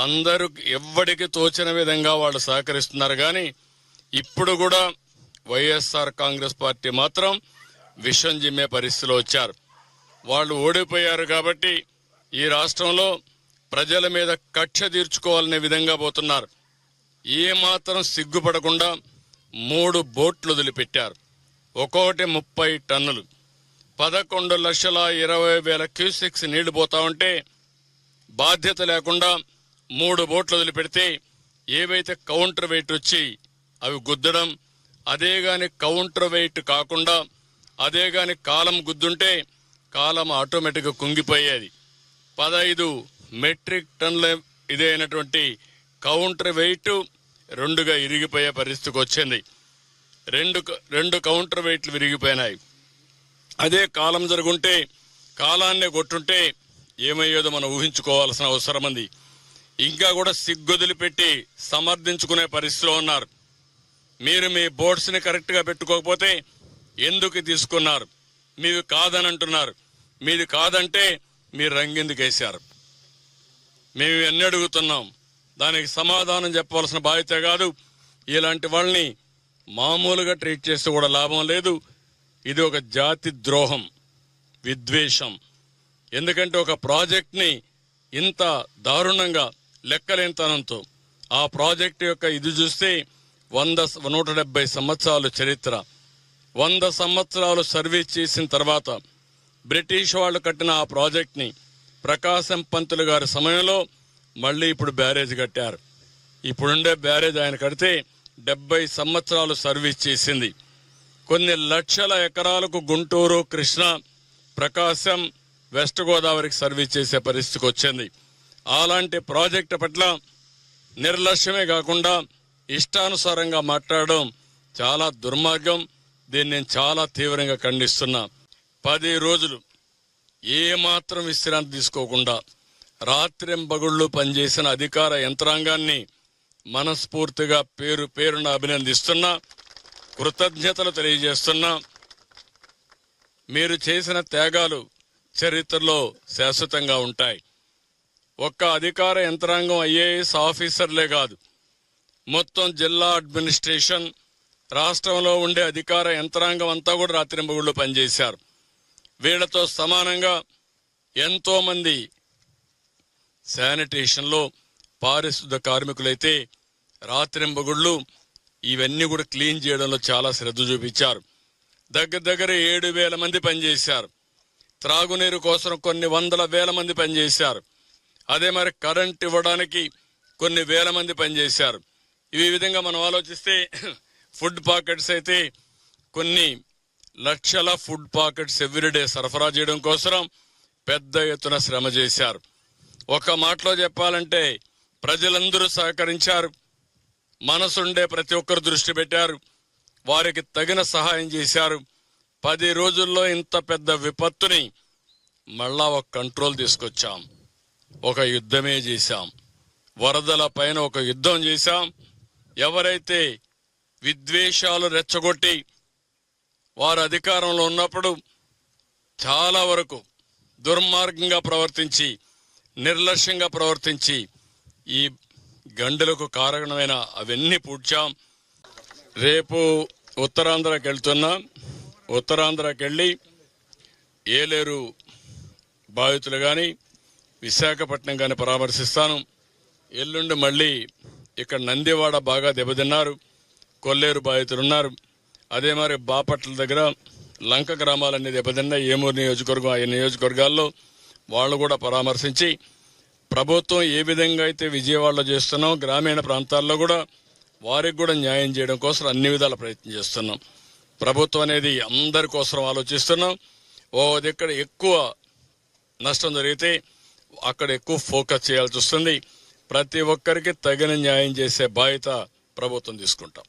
అందరూ ఎవ్వడికి తోచిన విధంగా వాళ్ళు సహకరిస్తున్నారు కానీ ఇప్పుడు కూడా వైఎస్ఆర్ కాంగ్రెస్ పార్టీ మాత్రం విషం జిమ్మే పరిస్థితిలో వచ్చారు. వాళ్ళు ఓడిపోయారు కాబట్టి ఈ రాష్ట్రంలో ప్రజల మీద కక్ష తీర్చుకోవాలనే విధంగా పోతున్నారు. ఏ మాత్రం సిగ్గుపడకుండా మూడు బోట్లు వదిలిపెట్టారు. ఒక్కొక్కటి ముప్పై టన్నులు. పదకొండు లక్షల ఇరవై వేల క్యూసెక్స్ నీళ్ళు పోతా ఉంటే బాధ్యత లేకుండా మూడు బోట్లు వదిలిపెడితే ఏవైతే కౌంటర్ వెయిట్ వచ్చి అవి గుద్దడం అదే గాని కౌంటర్ వెయిట్ కాకుండా అదే గాని కాలం గుద్దుంటే కాలం ఆటోమేటిక్గా కుంగిపోయేది. పదహైదు మెట్రిక్ టన్ల ఇదైనటువంటి కౌంటర్ వెయిట్ రెండుగా ఇరిగిపోయే పరిస్థితికి వచ్చింది. రెండు రెండు కౌంటర్ వెయిట్లు విరిగిపోయినాయి. అదే కాలం జరుగుంటే కాలాన్నే కొట్టుంటే ఏమయ్యేదో మనం ఊహించుకోవాల్సిన అవసరం ఉంది. ఇంకా కూడా సిగ్గొదిలి పెట్టి సమర్థించుకునే పరిస్థితిలో ఉన్నారు. మీరు మీ బోర్డ్స్ని కరెక్ట్గా పెట్టుకోకపోతే ఎందుకు తీసుకున్నారు? మీవి కాదని అంటున్నారు మీది కాదంటే మీరు రంగిందుకేశారు మేము ఎన్ని అడుగుతున్నాం. దానికి సమాధానం చెప్పవలసిన బాధ్యత కాదు. ఇలాంటి వాళ్ళని మామూలుగా ట్రీట్ చేస్తే కూడా లాభం లేదు. ఇది ఒక జాతి ద్రోహం విద్వేషం. ఎందుకంటే ఒక ప్రాజెక్ట్ని ఇంత దారుణంగా లెక్కలేనితనంతో ఆ ప్రాజెక్ట్ యొక్క ఇది చూస్తే వంద నూట డెబ్బై సంవత్సరాలు చరిత్ర. వంద సంవత్సరాలు సర్వీస్ చేసిన తర్వాత బ్రిటిష్ వాళ్ళు కట్టిన ఆ ప్రాజెక్ట్ని ప్రకాశం పంతులు గారి సమయంలో మళ్ళీ ఇప్పుడు బ్యారేజ్ కట్టారు. ఇప్పుడుండే బ్యారేజ్ ఆయన కడితే డెబ్బై సంవత్సరాలు సర్వీస్ చేసింది. కొన్ని లక్షల ఎకరాలకు గుంటూరు కృష్ణ ప్రకాశం వెస్ట్ గోదావరికి సర్వీస్ చేసే పరిస్థితికి వచ్చింది. అలాంటి ప్రాజెక్టు పట్ల నిర్లక్ష్యమే కాకుండా ఇష్టానుసారంగా మాట్లాడడం చాలా దుర్మార్గం. దీన్ని నేను చాలా తీవ్రంగా ఖండిస్తున్నా. పది రోజులు ఏమాత్రం విశ్రాంతి తీసుకోకుండా రాత్రింబగుళ్ళు పనిచేసిన అధికార యంత్రాంగాన్ని మనస్ఫూర్తిగా పేరు పేరున అభినందిస్తున్నా కృతజ్ఞతలు తెలియజేస్తున్నా. మీరు చేసిన త్యాగాలు చరిత్రలో శాశ్వతంగా ఉంటాయి. ఒక్క అధికార యంత్రాంగం ఐఏఎస్ ఆఫీసర్లే కాదు. మొత్తం జిల్లా అడ్మినిస్ట్రేషన్ రాష్ట్రంలో ఉండే అధికార యంత్రాంగం అంతా కూడా రాత్రింబగుళ్ళు పనిచేశారు. వీళ్ళతో సమానంగా ఎంతోమంది శానిటేషన్లో పారిశుద్ధ కార్మికులైతే రాత్రింబగుళ్ళు ఇవన్నీ కూడా క్లీన్ చేయడంలో చాలా శ్రద్ధ చూపించారు. దగ్గర దగ్గర ఏడు వేల మంది పనిచేశారు. త్రాగునీరు కోసం కొన్ని వందల వేల మంది పనిచేశారు. అదే మరి కరెంట్ ఇవ్వడానికి కొన్ని వేల మంది పనిచేశారు. ఈ విధంగా మనం ఆలోచిస్తే ఫుడ్ పాకెట్స్ అయితే కొన్ని లక్షల ఫుడ్ పాకెట్స్ ఎవ్రీడే సరఫరా చేయడం కోసం పెద్ద ఎత్తున శ్రమ చేశారు. ఒక మాటలో చెప్పాలంటే ప్రజలందరూ సహకరించారు. మనసుండే ప్రతి ఒక్కరు దృష్టి పెట్టారు. వారికి తగిన సహాయం చేశారు. పది రోజుల్లో ఇంత పెద్ద విపత్తుని మళ్ళా ఒక కంట్రోల్ తీసుకొచ్చాం. ఒక యుద్ధమే చేశాం. వరదల పైన ఒక యుద్ధం చేశాం. ఎవరైతే విద్వేషాలు రెచ్చగొట్టి వారు అధికారంలో ఉన్నప్పుడు చాలా వరకు దుర్మార్గంగా ప్రవర్తించి నిర్లక్ష్యంగా ప్రవర్తించి ఈ గండులకు కారణమైన అవన్నీ పూడ్చాం. రేపు ఉత్తరాంధ్రకి వెళ్తున్నా. ఉత్తరాంధ్రకి వెళ్ళి ఏలేరు బాధితులు కానీ విశాఖపట్నం కానీ పరామర్శిస్తాను. ఎల్లుండి మళ్ళీ ఇక్కడ నందివాడ బాగా దెబ్బతిన్నారు. కొల్లేరు బాధితులు ఉన్నారు అదే మరి బాపట్ల దగ్గర లంక గ్రామాలన్నీ దెబ్బతిన్నాయి. ఏమూరు నియోజకవర్గం ఆ నియోజకవర్గాల్లో వాళ్ళు కూడా పరామర్శించి ప్రభుత్వం ఏ విధంగా అయితే విజయవాడలో చేస్తున్నాం గ్రామీణ ప్రాంతాల్లో కూడా వారికి కూడా న్యాయం చేయడం కోసం అన్ని విధాల ప్రయత్నం చేస్తున్నాం. ప్రభుత్వం అనేది అందరి కోసం ఆలోచిస్తున్నాం. ఓ దగ్గర ఎక్కువ నష్టం జరిగితే అక్కడ ఎక్కువ ఫోకస్ చేయాల్సి వస్తుంది. ప్రతి ఒక్కరికి తగిన న్యాయం చేసే బాధ్యత ప్రభుత్వం తీసుకుంటాం.